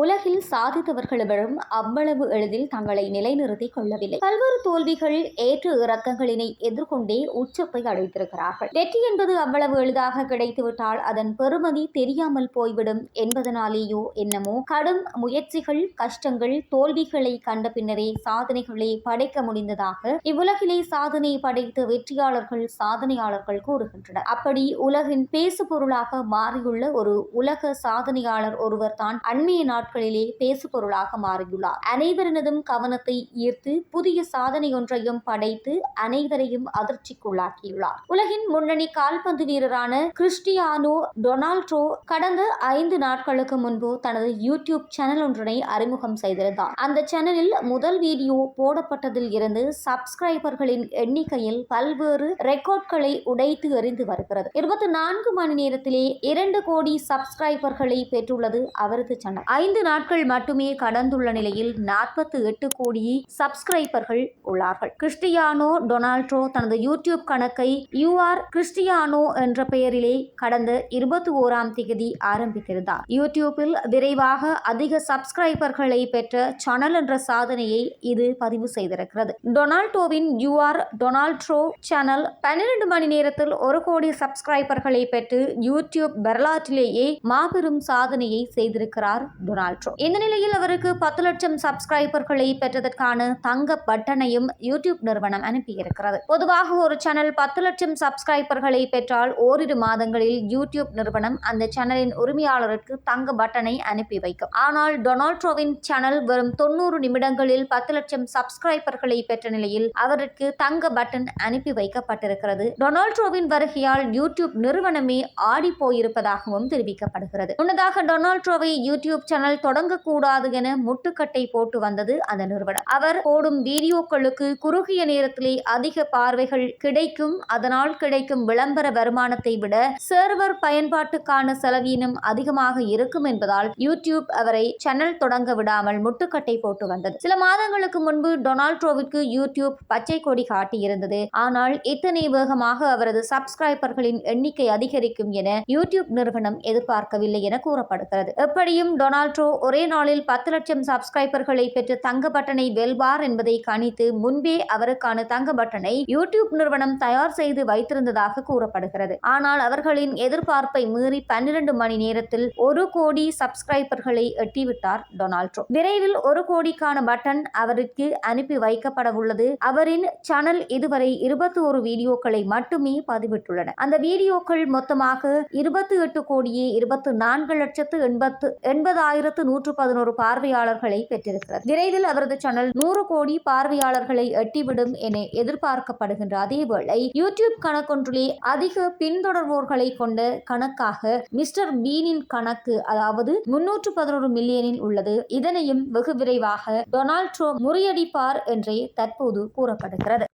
உலகில் சாதித்தவர்களிடம் அவ்வளவு எளிதில் தங்களை நிலைநிறுத்திக் கொள்ளவில்லை. பல்வேறு தோல்விகள் ஏற்று இறக்கங்களினை எதிர்கொண்டே உச்சத்தை அடைத்திருக்கிறார்கள் வெற்றி என்பது அவ்வளவு எளிதாக கிடைத்துவிட்டால் அதன் பெருமதி தெரியாமல் போய்விடும் என்பதனாலேயோ என்னமோ கடும் முயற்சிகள் கஷ்டங்கள் தோல்விகளை கண்ட பின்னரே சாதனைகளை படைக்க முடிந்ததாக இவ்வுலகிலே சாதனை படைத்த வெற்றியாளர்கள் சாதனையாளர்கள் கூறுகின்றனர். அப்படி உலகின் பேசு பொருளாக மாறியுள்ள ஒரு உலக சாதனையாளர் ஒருவர் தான் அண்மைய நாட்களிலே பேசுபொருளாக மாறியுள்ளார். அனைவரினதும் கவனத்தை ஈர்த்து புதிய சாதனை ஒன்றையும் படைத்து அனைவரையும் அதிர்ச்சிக்குள்ளாக்கியுள்ளார். உலகின் முன்னணி கால்பந்து வீரரான கிறிஸ்டியானோ டொனால்டோ கடந்த ஐந்து நாட்களுக்கு முன்பு தனது யூடியூப் சேனல் ஒன்றினை அறிமுகம் செய்திருந்தார். அந்த சேனலில் முதல் வீடியோ போடப்பட்டதில் இருந்து சப்ஸ்கிரைபர்களின் எண்ணிக்கையில் பல்வேறு ரெக்கார்ட்களை உடைத்து எறிந்து வருகிறது. இருபத்தி நான்கு மணி நேரத்திலே இரண்டு கோடி சப்ஸ்கிரைபர்களை பெற்றுள்ளது அவரது சேனல். ஐந்து நாட்கள் மட்டுமே கடந்துள்ள நிலையில் நாற்பத்தி எட்டு கோடி சப்ஸ்கிரைபர்கள் உள்ளார்கள். கிறிஸ்டியானோ டொனால்ட்ரோ தனது யூடியூப் கணக்கை யூஆர் கிறிஸ்டியானோ என்ற பெயரிலே கடந்த இருபத்தி ஓராம் தேதி ஆரம்பித்திருந்தார். யூடியூப்பில் விரைவாக அதிக சப்ஸ்கிரைபர்களை பெற்ற சேனல் என்ற சாதனையை இது பதிவு செய்திருக்கிறது. டொனால்டோவின் யூஆர் டொனால்ட்ரோ சேனல் பன்னிரண்டு மணி நேரத்தில் ஒரு கோடி சப்ஸ்கிரைபர்களை பெற்று யூடியூப் வரலாற்றிலேயே மாபெரும் சாதனையை செய்திருக்கிறார் டொனால்ட்ரோ இந்த நிலையில் அவருக்கு பத்து லட்சம் சப்ஸ்கிரைபர்களை பெற்றதற்கான தங்க பட்டனையும் யூடியூப் நிறுவனம் அனுப்பியிருக்கிறது. பொதுவாக ஒரு சேனல் பத்து லட்சம் சப்ஸ்கிரைபர்களை பெற்றால் ஓரிரு மாதங்களில் யூடியூப் நிறுவனம் அந்த சேனலின் உரிமையாளருக்கு தங்க பட்டனை அனுப்பி வைக்கும். ஆனால் டொனால்ட்ரோவின் சேனல் வரும் தொண்ணூறு நிமிடங்களில் பத்து லட்சம் சப்ஸ்கிரைபர்களை பெற்ற நிலையில் அவருக்கு தங்க பட்டன் அனுப்பி வைக்கப்பட்டிருக்கிறது. டொனால்ட்ரோவின் வருகையால் யூடியூப் நிறுவனமே ஆடி போயிருப்பதாகவும் தெரிவிக்கப்படுகிறது. முன்னதாக டொனால்ட்ரோவை யூடியூப் சேனல் தொடங்கக்கூடாது என முட்டுக்கட்டை போட்டு வந்தது அந்த நிறுவனம். அவர் போடும் வீடியோக்களுக்கு குறுகிய நேரத்திலே அதிக பார்வைகள் கிடைக்கும். அதனால் கிடைக்கும் விளம்பர வருமானத்தை விட சர்வர் பயன்பாட்டுக்கான செலவீனம் அதிகமாக இருக்கும் என்பதால் யூடியூப் அவரை சேனல் தொடங்க விடாமல் முட்டுக்கட்டை போட்டு வந்தது. சில மாதங்களுக்கு முன்பு டொனால்ட்ரோவிற்கு யூடியூப் பச்சை கொடி காட்டியிருந்தது. ஆனால் இத்தனை வேகமாக அவரது சப்ஸ்கிரைபர்களின் எண்ணிக்கை அதிகரிக்கும் என யூடியூப் நிறுவனம் எதிர்பார்க்கவில்லை என கூறப்படுகிறது. எப்படியும் டொனால்ட் டொனால்ட்ரோ ஒரே நாளில் பத்து லட்சம் சப்ஸ்கிரைபர்களை பெற்று தங்க பட்டனை வெல்வார் என்பதை கணித்து முன்பே அவருக்கான தங்க பட்டனை யூடியூப் நிறுவனம் தயார் செய்து வைத்திருந்ததாக கூறப்படுகிறது. ஆனால் அவர்களின் எதிர்பார்ப்பை மீறி பன்னிரண்டு மணி நேரத்தில் ஒரு கோடி சப்ஸ்கிரைபர்களை எட்டிவிட்டார் டொனால்ட்ரோ விரைவில் ஒரு கோடிக்கான பட்டன் அவருக்கு அனுப்பி வைக்கப்பட உள்ளது அவரின் சேனல் இதுவரை இருபத்தி ஒரு வீடியோக்களை மட்டுமே பதிவிட்டுள்ளன. அந்த வீடியோக்கள் மொத்தமாக இருபத்தி எட்டு கோடியே இருபத்தி நான்கு லட்சத்து எண்பத்து எண்பதாயிரத்து நூற்று பதினோரு பார்வையாளர்களை பெற்றிருக்கிறது. விரைவில் அவரது சேனல் நூறு கோடி பார்வையாளர்களை எட்டிவிடும் என எதிர்பார்க்கப்படுகின்ற அதேவேளை யூடியூப் கணக்கொன்றிலே அதிக பின்தொடர்வோர்களை கொண்ட கணக்காக மிஸ்டர் பீனின் கணக்கு அதாவது முன்னூற்று பதினோரு மில்லியனில் உள்ளது. இதனையும் வெகு விரைவாக டொனால்ட் ட்ரோ முறியடிப்பார் என்றே தற்போது கூறப்படுகிறது.